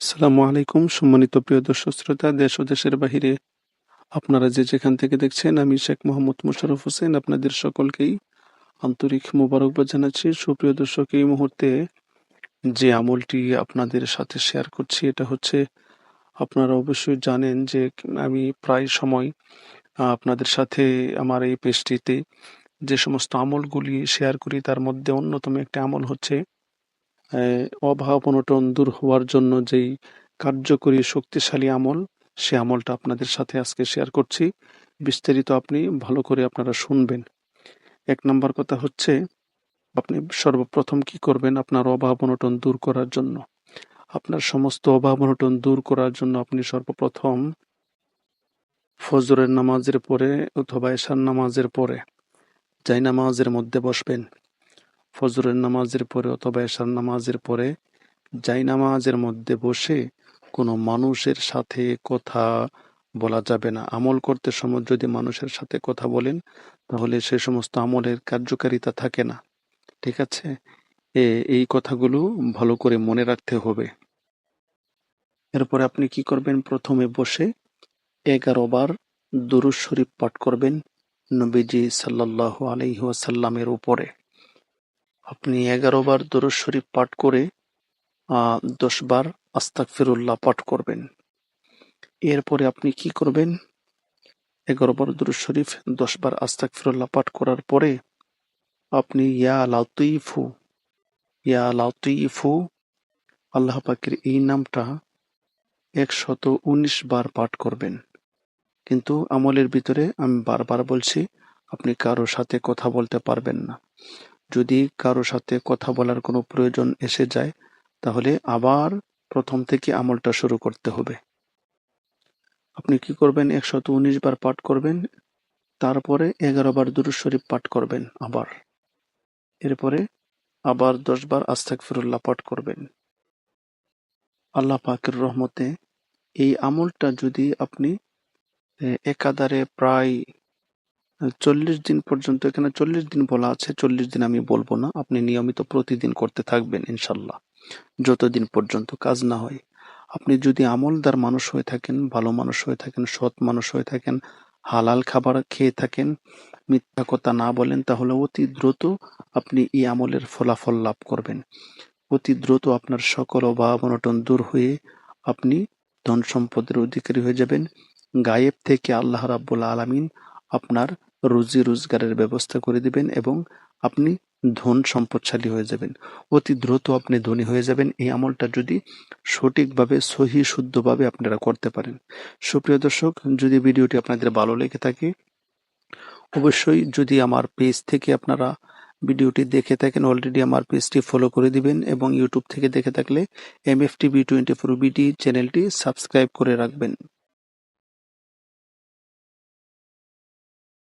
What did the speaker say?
আসসালামু আলাইকুম, সম্মানিত প্রিয় দর্শক শ্রোতা, দেশ ও দেশের বাহিরে আপনারা যে যেখান থেকে দেখছেন, আমি শেখ মোহাম্মদ মোশাররফ হোসেন আপনাদের সকলকেই আন্তরিক মোবারকবাদ জানাচ্ছি। সুপ্রিয় দর্শক, এই মুহূর্তে যে আমলটি আপনাদের সাথে শেয়ার করছি, এটা হচ্ছে আপনারা অবশ্যই জানেন যে আমি প্রায় সময় আপনাদের সাথে আমার এই পেজটিতে যে সমস্ত আমলগুলি শেয়ার করি, তার মধ্যে অন্যতম একটি আমল হচ্ছে অভাব অনটন দূর হওয়ার জন্য যেই কার্যকরী শক্তিশালী আমল, সে আমলটা আপনাদের সাথে আজকে শেয়ার করছি। বিস্তারিত আপনি ভালো করে আপনারা শুনবেন। এক নম্বর কথা হচ্ছে, আপনি সর্বপ্রথম কি করবেন আপনার অভাব অনটন দূর করার জন্য? আপনার সমস্ত অভাব অনটন দূর করার জন্য আপনি সর্বপ্রথম ফজরের নামাজের পরে অথবা এশার নামাজের পরে, যাই নামাজের মধ্যে বসবেন ফজরের নামাজের পরে অথবা এশার নামাজের পরে যাই নামাজের মধ্যে বসে কোনো মানুষের সাথে কথা বলা যাবে না। আমল করতে সময় যদি মানুষের সাথে কথা বলেন, তাহলে সে সমস্ত আমলের কার্যকারিতা থাকে না। ঠিক আছে? এই কথাগুলো ভালো করে মনে রাখতে হবে। এরপরে আপনি কি করবেন? প্রথমে বসে এগারো বার দুরুজ শরীফ পাঠ করবেন নবীজি সাল্লাহ আলহি ওয়াসাল্লামের উপরে। আপনি এগারো বার দুরুজ শরীফ পাঠ করে দশ বার আস্তাক ফিরুল্লাহ পাঠ করবেন। এরপরে আপনি কি করবেন? এগারো বার দুরুজ শরীফ, দশ বার আস্তাক ফিরুল্লাহ পাঠ করার পরে আপনি, ইয়া লাতিফু ইয়া লাতিফু, আল্লাহ পাকের এই নামটা একশত উনিশ বার পাঠ করবেন। কিন্তু আমলের ভিতরে আমি বারবার বলছি, আপনি কারও সাথে কথা বলতে পারবেন না। যদি কারও সাথে কথা বলার কোনো প্রয়োজন এসে যায়, তাহলে আবার প্রথম থেকে আমলটা শুরু করতে হবে। আপনি কি করবেন? একশত উনিশ বার পাঠ করবেন, তারপরে এগারো বার দুরুজ শরীফ পাঠ করবেন আবার। এরপরে আবার দশ বার আস্তাক ফিরুল্লাহ পাঠ করবেন। আল্লাহ পাকের রহমতে এই আমলটা যদি আপনি একাধারে প্রায় চল্লিশ দিন পর্যন্ত, এখানে চল্লিশ দিন বলা আছে, চল্লিশ দিন আমি বলব না। আপনি নিয়মিত প্রতিদিন করতে থাকবেন, ইনশাল্লাহ। যতদিন পর্যন্ত কাজ না হয়। আপনি যদি আমলদার মানুষ হয়ে থাকেন, ভালো মানুষ হয়ে থাকেন, সৎ মানুষ হয়ে থাকেন, হালাল খাবার খেয়ে থাকেন, মিথ্যা কথা না বলেন, তাহলে অতি দ্রুত আপনি এই আমলের ফলাফল লাভ করবেন। অতি দ্রুত আপনার সকল অভাব অনটন দূর হয়ে আপনি ধন সম্পদের অধিকারী হয়ে যাবেন। গায়েব থেকে আল্লাহ রাব্বুল আলামিন আপনার রুজি রোজগারের ব্যবস্থা করে দিবেন এবং আপনি ধন সম্পদশালী হয়ে যাবেন। অতি দ্রুত আপনি ধনী হয়ে যাবেন। এই আমলটা যদি সঠিকভাবে, সহি, শুদ্ধভাবে আপনারা করতে পারেন। সুপ্রিয় দর্শক, যদি ভিডিওটি আপনাদের ভালো লেগে থাকে, অবশ্যই যদি আমার পেজ থেকে আপনারা ভিডিওটি দেখে থাকেন অলরেডি আমার পেজটি ফলো করে দিবেন এবং ইউটিউব থেকে দেখে থাকলে M F TV twenty four BD চ্যানেলটি সাবস্ক্রাইব করে রাখবেন।